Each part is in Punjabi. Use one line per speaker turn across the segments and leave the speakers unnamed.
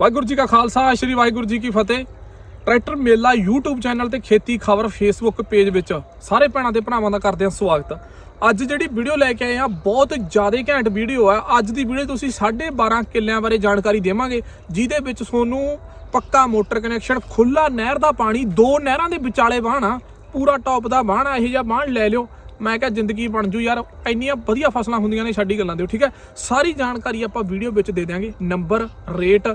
ਵਾਹਿਗੁਰੂ ਜੀ ਕਾ ਖਾਲਸਾ, ਸ੍ਰੀ ਵਾਹਿਗੁਰੂ ਜੀ ਕੀ ਫਤਿਹ। ਟਰੈਕਟਰ ਮੇਲਾ YouTube ਚੈਨਲ ਤੇ ਖੇਤੀ ਖਬਰ Facebook ਪੇਜ ਵਿੱਚ ਸਾਰੇ ਭੈਣਾਂ ਤੇ ਭਰਾਵਾਂ ਦਾ ਕਰਦੇ ਹਾਂ ਸਵਾਗਤ। ਅੱਜ ਜਿਹੜੀ ਵੀਡੀਓ ਲੈ ਕੇ ਆਏ ਆ ਬਹੁਤ ਜ਼ਿਆਦਾ ਘੈਂਟ ਵੀਡੀਓ ਆ। ਅੱਜ ਦੀ ਵੀਡੀਓ ਤੁਸੀਂ 12.5 ਕਿੱਲਿਆਂ ਬਾਰੇ ਜਾਣਕਾਰੀ ਦੇਵਾਂਗੇ, ਜਿਹਦੇ ਵਿੱਚ ਤੁਹਾਨੂੰ ਪੱਕਾ ਮੋਟਰ ਕਨੈਕਸ਼ਨ ਖੁੱਲਾ ਨਹਿਰ ਦਾ ਪਾਣੀ, ਦੋ ਨਹਿਰਾਂ ਦੇ ਵਿਚਾਲੇ ਵਾਹਣ, ਪੂਰਾ ਟੌਪ ਦਾ ਵਾਹਣ ਆ ਇਹੋ ਜਿਹਾ ਵਾਹਣ ਲੈ ਲਿਓ। ਮੈਂ ਕਿਹਾ ਜ਼ਿੰਦਗੀ ਬਣ ਜੂ ਯਾਰ, ਇੰਨੀਆਂ ਵਧੀਆ ਫਸਲਾਂ ਹੁੰਦੀਆਂ ਨੇ ਸਾਡੀ ਗੱਲਾਂ ਦਿਓ ਠੀਕ ਹੈ? ਸਾਰੀ ਜਾਣਕਾਰੀ ਆਪਾਂ ਵੀਡੀਓ ਵਿੱਚ ਦੇ ਦਿਆਂਗੇ। ਨੰਬਰ, ਰੇਟ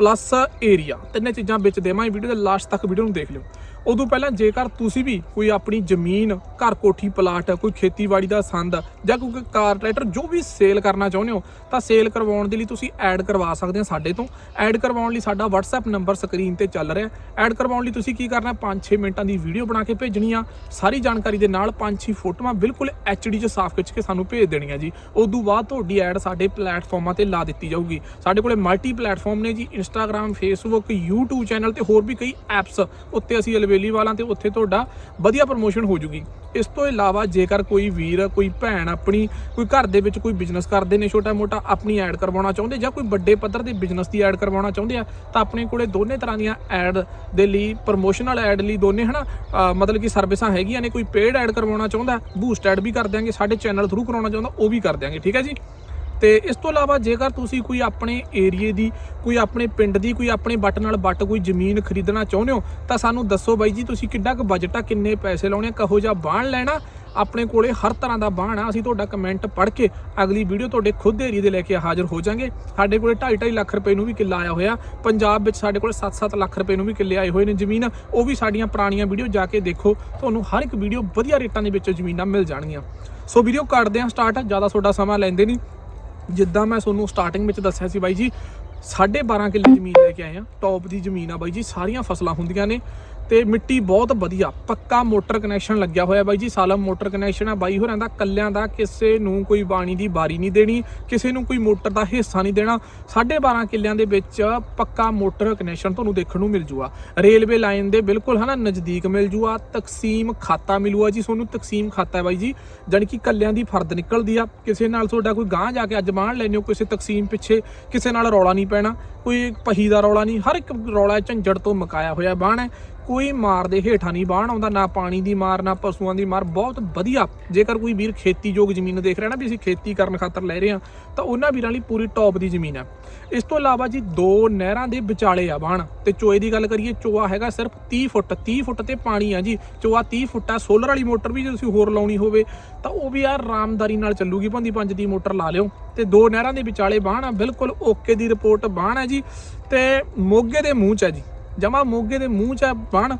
ਪਲੱਸ ਏਰੀਆ ਤਿੰਨੇ ਚੀਜ਼ਾਂ ਵਿੱਚ ਦੇਵਾਂਗੇ। ਵੀਡੀਓ ਦੇ ਲਾਸਟ ਤੱਕ ਵੀਡੀਓ ਨੂੰ ਦੇਖ ਲਿਓ। ਉਦੋਂ ਪਹਿਲਾਂ ਜੇਕਰ ਤੁਸੀਂ ਵੀ ਕੋਈ ਆਪਣੀ ਜ਼ਮੀਨ, ਘਰ ਕੋਠੀ, ਪਲਾਟ, ਕੋਈ ਖੇਤੀਬਾੜੀ ਦਾ ਸੰਦ ਜਾਂ ਕੋਈ ਕਾਰ ਟਰੈਕਟਰ ਜੋ ਵੀ ਸੇਲ ਕਰਨਾ ਚਾਹੁੰਦੇ ਹੋ, ਤਾਂ ਸੇਲ ਕਰਵਾਉਣ ਦੇ ਲਈ ਤੁਸੀਂ ਐਡ ਕਰਵਾ ਸਕਦੇ ਹੋ ਸਾਡੇ ਤੋਂ। ਐਡ ਕਰਵਾਉਣ ਲਈ ਸਾਡਾ WhatsApp ਨੰਬਰ ਸਕਰੀਨ ਤੇ ਚੱਲ ਰਿਹਾ ਐਡ ਕਰਵਾਉਣ ਲਈ ਤੁਸੀਂ ਕੀ ਕਰਨਾ 5-6 ਮਿੰਟਾਂ ਦੀ ਵੀਡੀਓ ਬਣਾ ਕੇ ਭੇਜਣੀ ਆ। ਸਾਰੀ ਜਾਣਕਾਰੀ ਦੇ ਨਾਲ 5-6 ਫੋਟੋਆਂ ਬਿਲਕੁਲ HD 'ਚ ਸਾਫ਼ ਖਿੱਚ ਕੇ ਸਾਨੂੰ ਭੇਜ ਦੇਣੀਆਂ ਜੀ। ਉਦੋਂ ਬਾਅਦ ਤੁਹਾਡੀ ਐਡ ਸਾਡੇ ਪਲੇਟਫਾਰਮਾਂ ਤੇ ਲਾ ਦਿੱਤੀ ਜਾਊਗੀ। ਸਾਡੇ ਕੋਲੇ ਮਲਟੀ ਪਲੇਟਫਾਰਮ ਨੇ ਜੀ ਇੰਸਟਾਗ੍ਰam ਫੇਸਬੁੱਕ YouTube ਚੈਨਲ ਤੇ ਹੋਰ ਵੀ ਕਈ ਐਪਸ ਉੱਤੇ ਅਸੀਂ ਅਵੇਲੀ ਵਾਲਾਂ ਤੇ ਉੱਥੇ ਤੁਹਾਡਾ ਵਧੀਆ ਪ੍ਰਮੋਸ਼ਨ ਹੋ ਜੂਗੀ। ਇਸ ਤੋਂ ਇਲਾਵਾ ਜੇਕਰ ਕੋਈ ਵੀਰ, ਕੋਈ ਭੈਣ ਆਪਣੀ, ਕੋਈ ਘਰ ਦੇ ਵਿੱਚ ਕੋਈ ਬਿਜ਼ਨਸ ਕਰਦੇ ਨੇ ਛੋਟਾ ਮੋਟਾ ਆਪਣੀ ਐਡ ਕਰਵਾਉਣਾ ਚਾਹੁੰਦੇ ਜਾਂ ਕੋਈ ਵੱਡੇ ਪੱਧਰ ਦੇ ਬਿਜ਼ਨਸ ਦੀ ਐਡ ਕਰਵਾਉਣਾ ਚਾਹੁੰਦੇ ਆ, ਤਾਂ ਆਪਣੇ ਕੋਲੇ ਦੋਨੇ ਤਰ੍ਹਾਂ ਦੀਆਂ ਐਡ ਦੇ ਲਈ ਪ੍ਰਮੋਸ਼ਨਲ ਐਡ ਲਈ ਦੋਨੇ, ਹਨਾ, ਅਹ, ਮਤਲਬ ਕਿ ਸਰਵਿਸਾਂ ਹੈਗੀਆਂ ਨੇ, ਕੋਈ ਪੇਡ ਐਡ ਕਰਵਾਉਣਾ ਚਾਹੁੰਦਾ ਬੂਸਟ ਐਡ ਵੀ ਕਰ ਦਿਆਂਗੇ, ਸਾਡੇ ਚੈਨਲ ਥਰੂ ਕਰਾਉਣਾ ਚਾਹੁੰਦਾ, ਉਹ ਵੀ ਕਰ ਦਿਆਂਗੇ, ਠੀਕ ਹੈ ਜੀ? ਤੇ ਇਸ ਤੋਂ ਇਲਾਵਾ ਜੇਕਰ ਤੁਸੀਂ ਕੋਈ ਆਪਣੇ ਏਰੀਏ ਦੀ ਕੋਈ ਆਪਣੇ ਪਿੰਡ ਦੀ ਕੋਈ ਆਪਣੇ ਵੱਟ ਨਾਲ ਵੱਟ ਕੋਈ ਜ਼ਮੀਨ ਖਰੀਦਣਾ ਚਾਹੁੰਦੇ ਹੋ ਤਾਂ ਸਾਨੂੰ ਦੱਸੋ ਬਾਈ ਜੀ ਤੁਸੀਂ ਕਿੱਡਾ ਕੁ ਬਜਟ ਆ ਕਿੰਨੇ ਪੈਸੇ ਲਾਉਣੇ ਆ, ਕਹੋ ਜਿਹਾ ਬਾਣ ਲੈਣਾ ਆਪਣੇ ਕੋਲੇ ਹਰ ਤਰ੍ਹਾਂ ਦਾ ਬਾਣ ਆ ਅਸੀਂ ਤੁਹਾਡਾ ਕਮੈਂਟ ਪੜ੍ਹ ਕੇ ਅਗਲੀ ਵੀਡੀਓ ਤੁਹਾਡੇ ਖੁਦ ਏਰੀਏ ਦੇ ਲੈ ਕੇ ਹਾਜ਼ਰ ਹੋ ਜਾਾਂਗੇ। ਸਾਡੇ ਕੋਲੇ 2.5 ਲੱਖ ਰੁਪਏ ਨੂੰ ਵੀ ਕਿੱਲਾ ਆਇਆ ਹੋਇਆ ਪੰਜਾਬ ਵਿੱਚ ਸਾਡੇ ਕੋਲੇ 7-7 ਲੱਖ ਰੁਪਏ ਨੂੰ ਵੀ ਕਿੱਲੇ ਆਏ ਹੋਏ ਨੇ ਜ਼ਮੀਨ ਉਹ ਵੀ ਸਾਡੀਆਂ ਪੁਰਾਣੀਆਂ ਵੀਡੀਓ ਜਾ ਕੇ ਦੇਖੋ ਤੁਹਾਨੂੰ ਹਰ ਇੱਕ ਵੀਡੀਓ ਵਧੀਆ ਰੇਟਾਂ ਦੇ ਵਿੱਚ ਜ਼ਮੀਨਾਂ ਮਿਲ ਜਾਣਗੀਆਂ। ਸੋ ਵੀਡੀਓ ਕਰਦੇ ਹਾਂ ਸਟਾਰਟ ਜ਼ਿਆਦਾ ਤੁਹਾਡਾ ਸਮਾਂ ਲੈਂਦੇ ਨਹੀਂ। ਜਿੱਦਾਂ ਮੈਂ ਤੁਹਾਨੂੰ ਸਟਾਰਟਿੰਗ ਵਿੱਚ ਦੱਸਿਆ ਸੀ ਬਾਈ ਜੀ 12.5 ਕਿੱਲੇ ਜ਼ਮੀਨ ਲੈ ਕੇ ਆਏ ਆ ਟੌਪ ਦੀ ਜ਼ਮੀਨ ਆ ਬਾਈ ਜੀ, ਸਾਰੀਆਂ ਫਸਲਾਂ ਹੁੰਦੀਆਂ ਨੇ। ਤੇ ਮਿੱਟੀ ਬਹੁਤ ਵਧੀਆ, ਪੱਕਾ ਮੋਟਰ ਕਨੈਕਸ਼ਨ ਲੱਗਿਆ ਹੋਇਆ ਬਾਈ ਜੀ। ਸਾਲਮ ਮੋਟਰ ਕਨੈਕਸ਼ਨ ਆ ਬਾਈ, ਹੋਰਾਂ ਦਾ, ਕੱਲਿਆਂ ਦਾ ਕਿਸੇ ਨੂੰ ਕੋਈ ਬਾਣੀ ਦੀ ਬਾਰੀ ਨਹੀਂ ਦੇਣੀ, ਕਿਸੇ ਨੂੰ ਕੋਈ ਮੋਟਰ ਦਾ ਹਿੱਸਾ ਨਹੀਂ ਦੇਣਾ। 12.5 ਕਿੱਲਿਆਂ ਦੇ ਵਿੱਚ ਪੱਕਾ ਮੋਟਰ ਕਨੈਕਸ਼ਨ ਤੁਹਾਨੂੰ ਦੇਖਣ ਨੂੰ ਮਿਲ ਜੂਗਾ ਰੇਲਵੇ ਲਾਈਨ ਦੇ ਬਿਲਕੁਲ ਹਨਾ ਨਜ਼ਦੀਕ ਮਿਲ ਜੂਗਾ ਤਕਸੀਮ ਖਾਤਾ ਮਿਲੂਗਾ ਜੀ ਤੁਹਾਨੂੰ, ਤਕਸੀਮ ਖਾਤਾ ਹੈ ਬਾਈ ਜੀ। ਜਾਣੀ ਕਿ ਕੱਲਿਆਂ ਦੀ ਫਰਦ ਨਿਕਲਦੀ ਆ। ਕਿਸੇ ਨਾਲ ਤੁਹਾਡਾ ਕੋਈ ਗਾਂਹ ਜਾ ਕੇ ਅੱਜ ਬਾਣ ਲੈਣੇ ਹੋ, ਕਿਸੇ ਤਕਸੀਮ ਪਿੱਛੇ, ਕਿਸੇ ਨਾਲ ਰੌਲਾ ਨਹੀਂ ਪੈਣਾ। ਕੋਈ ਪਹੀ ਦਾ ਰੌਲਾ ਨਹੀਂ, ਹਰ ਇੱਕ ਰੌਲਾ ਝੰਜੜ ਤੋਂ ਮਕਾਇਆ ਹੋਇਆ ਬਾਣ ਹੈ। ਕੋਈ ਮਾਰ ਦੇ ਹੇਠਾਂ ਨਹੀਂ ਬਾਣ ਆਉਂਦਾ, ਨਾ ਪਾਣੀ ਦੀ ਮਾਰ, ਨਾ ਪਸ਼ੂਆਂ ਦੀ ਮਾਰ। ਬਹੁਤ ਵਧੀਆ। ਜੇਕਰ ਕੋਈ ਵੀਰ ਖੇਤੀਯੋਗ ਜ਼ਮੀਨ ਦੇਖ ਰਿਹਾ ਨਾ ਵੀ ਅਸੀਂ ਖੇਤੀ ਕਰਨ ਖਾਤਰ ਲੈ ਰਹੇ ਹਾਂ, ਤਾਂ ਉਹਨਾਂ ਵੀਰਾਂ ਲਈ ਪੂਰੀ ਟੌਪ ਦੀ ਜ਼ਮੀਨ ਹੈ ਇਸ ਤੋਂ ਇਲਾਵਾ ਜੀ ਦੋ ਨਹਿਰਾਂ ਦੇ ਵਿਚਾਲੇ ਆ ਬਾਣ। ਤੇ ਚੋਏ ਦੀ ਗੱਲ ਕਰੀਏ, ਚੋਆ ਹੈਗਾ ਸਿਰਫ 30 ਫੁੱਟ 30 ਫੁੱਟ ਤੇ ਪਾਣੀ ਆ ਜੀ। ਚੋਆ 30 ਫੁੱਟ ਆ ਸੋਲਰ ਵਾਲੀ ਮੋਟਰ ਵੀ ਜੇ ਤੁਸੀਂ ਹੋਰ ਲਾਉਣੀ ਹੋਵੇ, ਤਾਂ ਉਹ ਵੀ ਆ ਆਰਾਮਦਾਰੀ ਨਾਲ ਚੱਲੂਗੀ। ਭੰਦੀ ਪੰਜ ਦੀ ਮੋਟਰ ਲਾ ਲਿਓ। ਤੇ ਦੋ ਨਹਿਰਾਂ ਦੇ ਵਿਚਾਲੇ ਬਾਣ ਆ, ਬਿਲਕੁਲ ਓਕੇ ਦੀ ਰਿਪੋਰਟ ਬਾਣ ਹੈ ਜੀ। ਤੇ ਮੋਗੇ ਦੇ ਮੂੰਹ ਚ ਹੈ ਜੀ। ਜਮਾ ਮੋਗੇ ਦੇ ਮੂੰਹ ਚ ਹੈ ਬਾਣ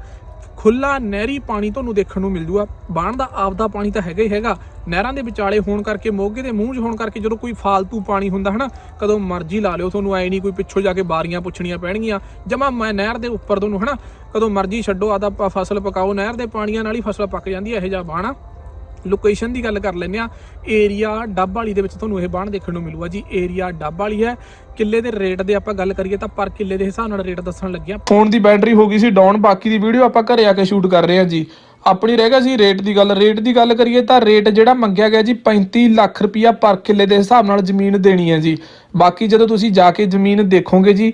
ਖੁੱਲਾ ਨਹਿਰੀ ਪਾਣੀ ਤੁਹਾਨੂੰ ਦੇਖਣ ਨੂੰ ਮਿਲ ਜੂਗਾ। ਬਾਣ ਦਾ ਆਪਦਾ ਪਾਣੀ ਤਾਂ ਹੈਗਾ ਹੀ ਹੈਗਾ। ਨਹਿਰਾਂ ਦੇ ਵਿਚਾਲੇ ਹੋਣ ਕਰਕੇ, ਮੋਗੇ ਦੇ ਮੂੰਹ 'ਚ ਹੋਣ ਕਰਕੇ ਜਦੋਂ ਕੋਈ ਫਾਲਤੂ ਪਾਣੀ ਹੁੰਦਾ ਹਨਾ, ਕਦੋਂ ਮਰਜ਼ੀ ਲਾ ਲਿਓ, ਤੁਹਾਨੂੰ ਐ ਨਹੀਂ ਕੋਈ ਪਿੱਛੋਂ ਜਾ ਕੇ ਬਾਰੀਆਂ ਪੁੱਛਣੀਆਂ ਪੈਣਗੀਆਂ। ਜਮਾ ਮੈਂ ਨਹਿਰ ਦੇ ਉੱਪਰ ਤੁਹਾਨੂੰ ਹਨਾ, ਕਦੋਂ ਮਰਜ਼ੀ ਛੱਡੋ, ਆਦਾ ਫਸਲ ਪਕਾਓ, ਨਹਿਰ ਦੇ ਪਾਣੀਆਂ ਨਾਲ ਹੀ ਫਸਲ ਪੱਕ ਜਾਂਦੀ ਹੈ ਇਹੋ ਜਿਹਾ ਬਾਣਾ ਲੋਕੇਸ਼ਨ ਦੀ ਗੱਲ ਕਰ ਲੈਂਦੇ ਆ ਏਰੀਆ ਡੱਬ ਵਾਲੀ ਦੇ ਵਿੱਚ ਤੁਹਾਨੂੰ ਇਹ ਬਾਣ ਦੇਖਣ ਨੂੰ ਮਿਲੂਗਾ ਜੀ ਏਰੀਆ ਡੱਬ ਵਾਲੀ ਹੈ। ਕਿੱਲੇ ਦੇ ਰੇਟ ਦੇ ਆਪਾਂ ਗੱਲ ਕਰੀਏ ਤਾਂ ਪਰ ਕਿੱਲੇ ਦੇ ਹਿਸਾਬ ਨਾਲ ਰੇਟ ਦੱਸਣ ਲੱਗਿਆ ਫੋਨ ਦੀ ਬੈਟਰੀ ਹੋ ਗਈ ਸੀ ਡਾਊਨ ਬਾਕੀ ਦੀ ਵੀਡੀਓ ਆਪਾਂ ਘਰੇ ਆ ਕੇ ਸ਼ੂਟ ਕਰ ਰਹੇ ਹਾਂ ਜੀ। ਆਪਣੀ ਰਹਿ ਗਿਆ ਸੀ ਰੇਟ ਦੀ ਗੱਲ ਰੇਟ ਦੀ ਗੱਲ ਕਰੀਏ ਤਾਂ ਰੇਟ ਜਿਹੜਾ ਮੰਗਿਆ ਗਿਆ ਜੀ 35 ਲੱਖ ਰੁਪਇਆ ਪਰ ਕਿੱਲੇ ਦੇ ਹਿਸਾਬ ਨਾਲ ਜ਼ਮੀਨ ਦੇਣੀ ਹੈ ਜੀ। ਬਾਕੀ ਜਦੋਂ ਤੁਸੀਂ ਜਾ ਕੇ ਜ਼ਮੀਨ ਦੇਖੋਗੇ ਜੀ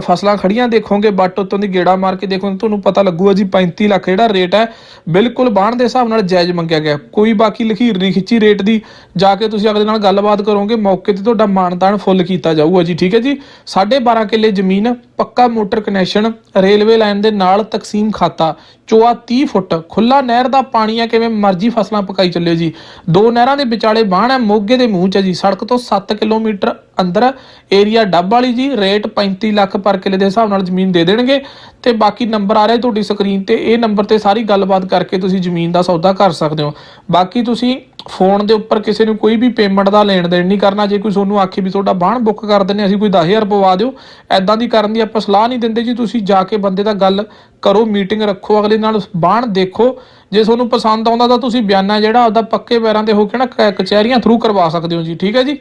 ਫਸਲਾਂ ਖੜੀਆਂ ਦੇਖੋਗੇ ਬੱਟ ਉੱਤੋਂ ਦੀ ਗੇੜਾ ਮਾਰ ਕੇ ਦੇਖੋਗੇ, ਤੁਹਾਨੂੰ ਪਤਾ ਲੱਗੂਗਾ ਜੀ 35 ਲੱਖ ਜਿਹੜਾ ਰੇਟ ਹੈ, ਬਿਲਕੁਲ ਬਾਣ ਦੇ ਹਿਸਾਬ ਨਾਲ ਜਾਇਜ਼ ਮੰਗਿਆ ਗਿਆ। ਕੋਈ ਬਾਕੀ ਲਖੀਰ ਨਹੀਂ ਖਿੱਚੀ ਰੇਟ ਦੀ। ਜਾ ਕੇ ਤੁਸੀਂ ਅਗਲੇ ਨਾਲ ਗੱਲਬਾਤ ਕਰੋਗੇ, ਮੌਕੇ ਤੇ ਤੁਹਾਡਾ ਮਾਨਤਾਨ ਫੁੱਲ ਕੀਤਾ ਜਾਊਗਾ ਜੀ, ਠੀਕ ਹੈ ਜੀ? 12.5 ਕਿੱਲੇ ਜ਼ਮੀਨ ਪੱਕਾ ਮੋਟਰ ਕਨੈਕਸ਼ਨ, ਰੇਲਵੇ ਲਾਈਨ ਦੇ ਨਾਲ ਤਕਸੀਮ ਖਾਤਾ। ਚੋਆ 30 ਫੁੱਟ ਖੁੱਲਾ ਨਹਿਰ ਦਾ ਪਾਣੀ ਆ ਕਿਵੇਂ ਮਰਜ਼ੀ ਫਸਲਾਂ ਪਕਾਈ ਚੱਲਿਓ ਜੀ। ਦੋ ਨਹਿਰਾਂ ਦੇ ਵਿਚਾਲੇ ਬਾਣ ਹੈ, ਮੋਗੇ ਦੇ ਮੂੰਹ ਚ ਹੈ ਜੀ। ਸੜਕ ਤੋਂ 7 ਕਿਲੋਮੀਟਰ ਅੰਦਰ ਏਰੀਆ ਡੱਬ ਵਾਲੀ ਜੀ, ਰੇਟ 35 ਲੱਖ ਪਰ ਕਿੱਲੇ ਦੇ ਹਿਸਾਬ ਨਾਲ ਜ਼ਮੀਨ ਦੇ ਦੇਣਗੇ। ਤੇ ਬਾਕੀ ਨੰਬਰ ਆ ਰਿਹਾ ਤੁਹਾਡੀ ਸਕਰੀਨ ਤੇ, ਇਹ ਨੰਬਰ ਤੇ ਸਾਰੀ ਗੱਲਬਾਤ ਕਰਕੇ ਤੁਸੀਂ ਜ਼ਮੀਨ ਦਾ ਸੌਦਾ ਕਰ ਸਕਦੇ ਹੋ। ਬਾਕੀ ਤੁਸੀਂ ਫੋਨ ਦੇ ਉੱਪਰ ਕਿਸੇ ਨੂੰ ਕੋਈ ਵੀ ਪੇਮੈਂਟ ਦਾ ਲੈਣ ਦੇਣ ਨਹੀਂ ਕਰਨਾ, ਜੇ ਕੋਈ ਤੁਹਾਨੂੰ ਆਖੇ ਵੀ ਤੁਹਾਡਾ ਬਾਣ ਬੁੱਕ ਕਰ ਦਿੰਨੇ ਅਸੀਂ ਕੋਈ 10000 ਪਵਾ ਦਿਓ ਐਦਾਂ ਦੀ ਕਰਨ ਦੀ ਆਪਾਂ ਸਲਾਹ ਨਹੀਂ ਦਿੰਦੇ ਜੀ, ਤੁਸੀਂ ਜਾ ਕੇ ਬੰਦੇ ਦਾ ਗੱਲ ਕਰੋ ਮੀਟਿੰਗ ਰੱਖੋ, ਅਗਲੇ ਨਾਲ ਬਾਣ ਦੇਖੋ, ਜੇ ਤੁਹਾਨੂੰ ਪਸੰਦ ਆਉਂਦਾ ਤਾਂ ਤੁਸੀਂ ਬਿਆਨਾ ਜਿਹੜਾ ਆਪਦਾ ਪੱਕੇ ਪੈਰਾਂ ਤੇ ਹੋ ਕੇ ਨਾ ਕਚਹਿਰੀਆਂ ਥਰੂ ਕਰਵਾ ਸਕਦੇ ਹੋ ਜੀ, ਠੀਕ ਹੈ ਜੀ?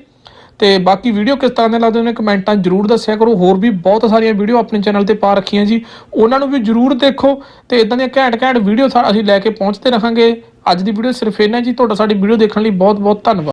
ਤੇ ਬਾਕੀ ਵੀਡੀਓ ਕਿਸ ਤਰ੍ਹਾਂ ਦੇ ਲੱਗਦੇ ਨੇ ਕਮੈਂਟਾਂ ਜਰੂਰ ਦੱਸਿਆ ਕਰੋ, ਹੋਰ ਵੀ ਬਹੁਤ ਸਾਰੀਆਂ ਵੀਡੀਓ ਆਪਣੇ ਚੈਨਲ ਤੇ ਪਾ ਰੱਖੀਆਂ ਜੀ, ਉਹਨਾਂ ਨੂੰ ਵੀ ਜਰੂਰ ਦੇਖੋ, ਤੇ ਇਦਾਂ ਦੀਆਂ ਘੈਂਟ ਘੈਂਟ ਵੀਡੀਓ ਅਸੀਂ ਲੈ ਕੇ ਪਹੁੰਚਦੇ ਰਹਾਂਗੇ। ਅੱਜ ਦੀ ਵੀਡੀਓ ਸਿਰਫ ਇੰਨਾ ਜੀ। ਤੁਹਾਡਾ ਸਾਡੀ ਵੀਡੀਓ ਦੇਖਣ ਲਈ ਬਹੁਤ ਬਹੁਤ ਧੰਨਵਾਦ।